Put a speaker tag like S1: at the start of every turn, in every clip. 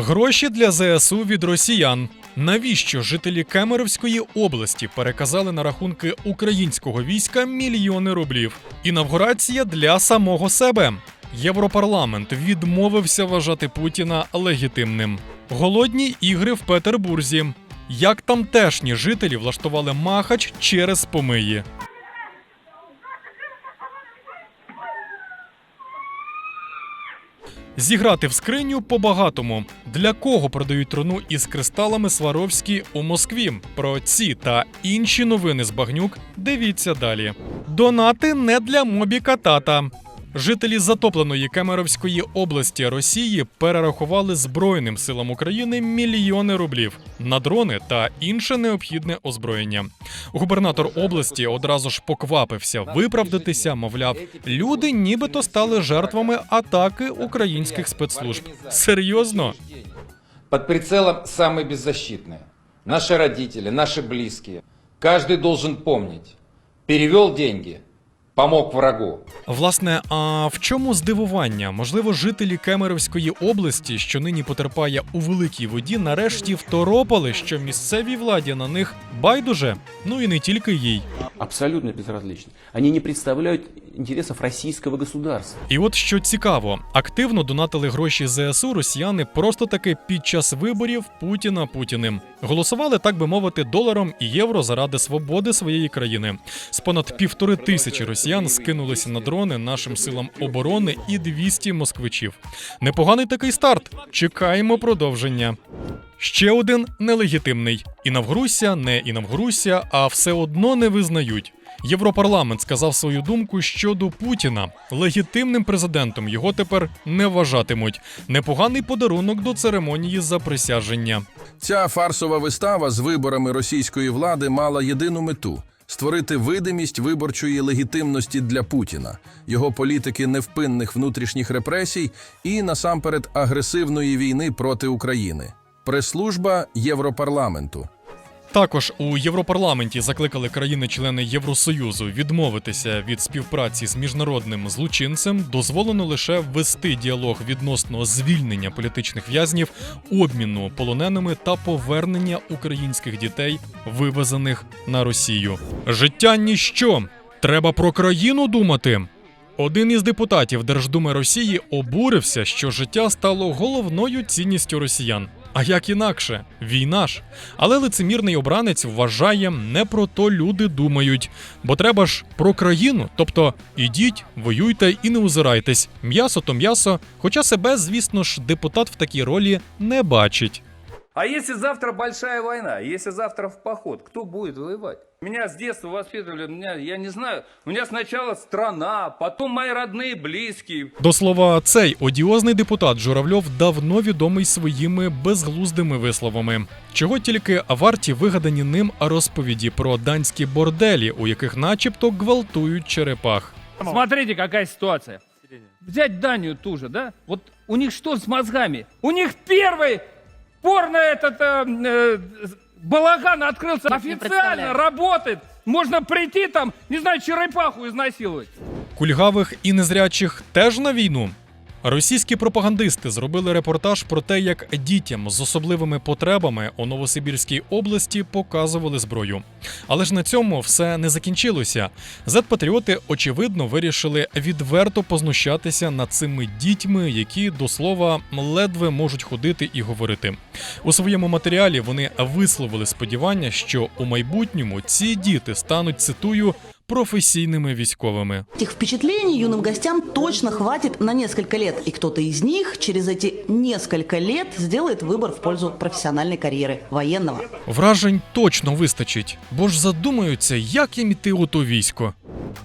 S1: Гроші для ЗСУ від росіян. Навіщо жителі Кемеровської області переказали на рахунки українського війська мільйони рублів? Інавгурація для самого себе. Європарламент відмовився вважати Путіна легітимним. Голодні ігри в Петербурзі. Як тамтешні жителі влаштували махач через помиї. Зіграти в скриню по-багатому. Для кого продають труну із кристалами Сваровські у Москві? Про ці та інші новини з багнюк дивіться далі. Донати не для мобіка тата. Жителі затопленої Кемеровської області Росії перерахували Збройним силам України мільйони рублів на дрони та інше необхідне озброєння. Губернатор області одразу ж поквапився виправдатися. Мовляв, люди нібито стали жертвами атаки українських спецслужб. Серйозно?
S2: Под прицелом самые беззащитные. Наши родители, наши близкие. Каждый должен помнить. Перевел деньги, помог врагу.
S1: Власне, а в чому здивування? Можливо, жителі Кемеровської області, що нині потерпає у великій воді, нарешті второпали, що місцевій владі на них байдуже. Ну і не тільки їй.
S3: абсолютно безразлично. Вони не представляют интересов российского государства.
S1: І от що цікаво, активно донатили гроші ЗСУ росіяни просто таки під час виборів Путіна Путіним. Голосували, так би мовити, доларом і євро заради свободи своєї країни. З понад півтори тисячі росіян скинулися на дрони нашим силам оборони і 200 москвичів. Непоганий такий старт. Чекаємо продовження. Ще один нелегітимний. Інавгруся, не інавгруся, а все одно не визнають. Європарламент сказав свою думку щодо Путіна. Легітимним президентом його тепер не вважатимуть. Непоганий подарунок до церемонії заприсяження.
S4: Ця фарсова вистава з виборами російської влади мала єдину мету створити видимість виборчої легітимності для Путіна, його політики невпинних внутрішніх репресій і насамперед агресивної війни проти України. Прес-служба Європарламенту.
S1: Також у Європарламенті закликали країни-члени Євросоюзу відмовитися від співпраці з міжнародним злочинцем. Дозволено лише вести діалог відносно звільнення політичних в'язнів, обміну полоненими та повернення українських дітей, вивезених на Росію. Життя ніщо. Треба про країну думати. Один із депутатів Держдуми Росії обурився, що життя стало головною цінністю росіян. А як інакше, війна ж. Але лицемірний обранець вважає, не про то люди думають. Бо треба ж про країну, тобто ідіть, воюйте і не озирайтесь. М'ясо то м'ясо, хоча себе, звісно ж, депутат в такій ролі не бачить.
S5: А если завтра большая война, если завтра в поход, кто будет воевать? Меня с детства воспитывали, меня, я не знаю, у меня сначала страна, потом мои родные, близкие.
S1: До слова, цей одіозний депутат Журавльов давно відомий своїми безглуздими висловами. Чого тільки варті вигадані ним розповіді про данські борделі, у яких начебто гвалтують черепах.
S5: Смотрите, какая ситуация. Взять Данию ту же, да? Вот у них что с мозгами? У них первый порно этот э, э, балаган открылся. Официально
S6: представляю.
S5: работает. Можно прийти там, не знаю, черепаху изнасиловать.
S1: Кульгавих і незрячих теж на війну. Російські пропагандисти зробили репортаж про те, як дітям з особливими потребами у Новосибірській області показували зброю. Але ж на цьому все не закінчилося. Зет-патріоти, очевидно, вирішили відверто познущатися над цими дітьми, які до слова ледве можуть ходити і говорити. У своєму матеріалі вони висловили сподівання, що у майбутньому ці діти стануть цитую професійними військовими.
S6: Этих впечатлений юным гостям точно хватит на несколько лет, и кто-то из них через эти несколько лет сделает выбор в пользу профессиональной карьеры военного.
S1: Вражень точно вистачить, бо ж задумаються, як їм іти у то військо.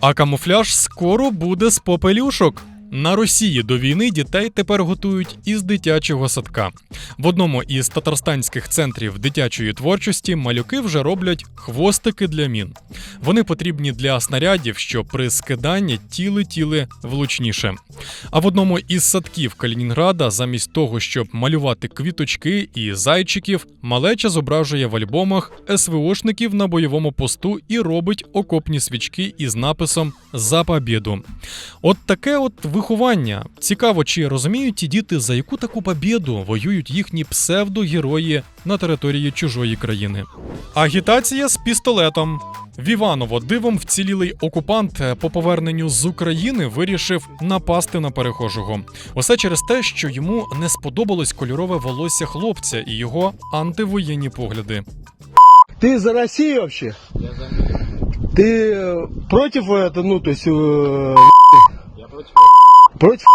S1: А камуфляж скоро буде з попелюшок. На Росії до війни дітей тепер готують із дитячого садка. В одному із татарстанських центрів дитячої творчості малюки вже роблять хвостики для мін. Вони потрібні для снарядів, що при скиданні ті летіли влучніше. А в одному із садків Калінінграда, замість того, щоб малювати квіточки і зайчиків, малеча зображує в альбомах СВОшників на бойовому посту і робить окопні свічки із написом За побєду. От таке от виховання. Цікаво, чи розуміють ті діти, за яку таку побєду воюють їхні псевдогерої на території чужої країни. Агітація з пістолетом. В Іваново дивом вцілілий окупант е, по поверненню з України вирішив напасти на перехожого. Усе через те, що йому не сподобалось кольорове волосся хлопця і його антивоєнні погляди.
S7: Ты за Россию вообще? Я за Ты э, против этого, ну, то Против?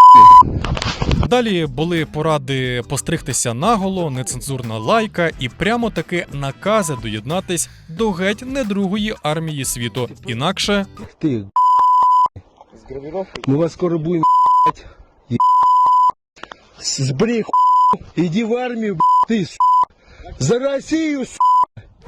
S1: Далі були поради постригтися наголо, нецензурна лайка і прямо таки накази доєднатись до геть не другої армії світу. Інакше
S7: Ты, Мы вас скоро будем е- Сбрей Иди в армию, ты, За Россию,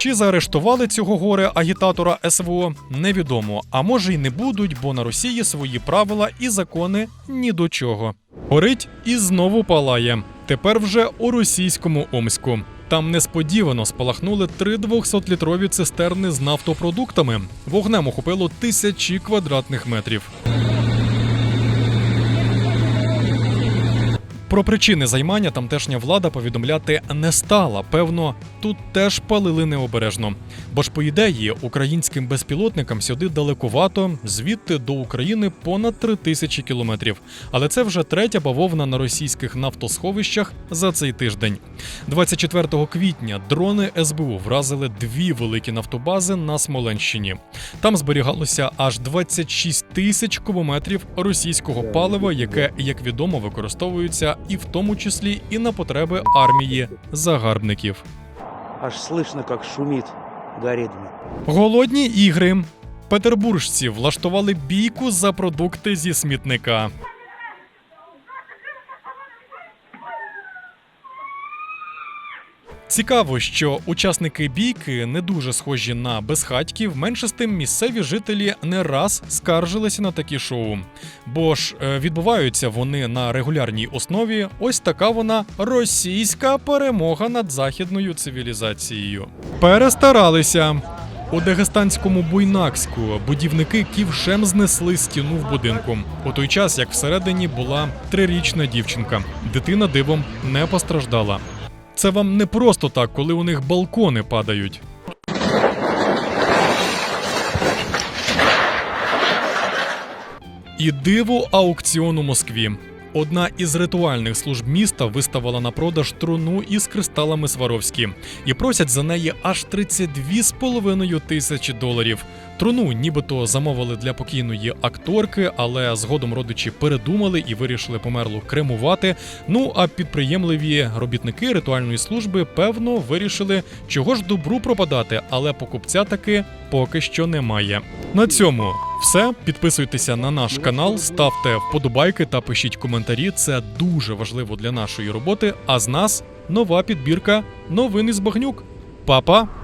S1: Чи заарештували цього горе агітатора СВО, невідомо. А може й не будуть, бо на Росії свої правила і закони ні до чого. Горить і знову палає. Тепер вже у російському Омську. Там несподівано спалахнули три 200-літрові цистерни з нафтопродуктами. Вогнем охопило тисячі квадратних метрів. Про причини займання тамтешня влада повідомляти не стала. Певно, тут теж палили необережно. Бо ж, по ідеї, українським безпілотникам сюди далекувато, звідти до України понад три тисячі кілометрів. Але це вже третя бавовна на російських нафтосховищах за цей тиждень. 24 квітня дрони СБУ вразили дві великі нафтобази на Смоленщині. Там зберігалося аж 26 тисяч кубометрів російського палива, яке, як відомо, використовується і в тому числі і на потреби армії загарбників.
S8: Аж слышно, як шумит, горит.
S1: Голодні ігри. Петербуржці влаштували бійку за продукти зі смітника. Цікаво, що учасники бійки не дуже схожі на безхатьків. Менше з тим місцеві жителі не раз скаржилися на такі шоу. Бо ж е, відбуваються вони на регулярній основі. Ось така вона російська перемога над західною цивілізацією. Перестаралися. У Дагестанському Буйнакську будівники ківшем знесли стіну в будинку. У той час, як всередині була трирічна дівчинка. Дитина дивом не постраждала. Це вам не просто так, коли у них балкони падають. І диво аукціон у Москві. Одна із ритуальних служб міста виставила на продаж труну із кристалами Сваровські і просять за неї аж 32,5 тисячі доларів. Труну нібито замовили для покійної акторки, але згодом родичі передумали і вирішили померлу кремувати. Ну а підприємливі робітники ритуальної служби певно вирішили, чого ж добру пропадати, але покупця таки поки що немає. На цьому все. Підписуйтеся на наш канал, ставте вподобайки та пишіть коментарі. Це дуже важливо для нашої роботи. А з нас нова підбірка новин із багнюк. Па-па!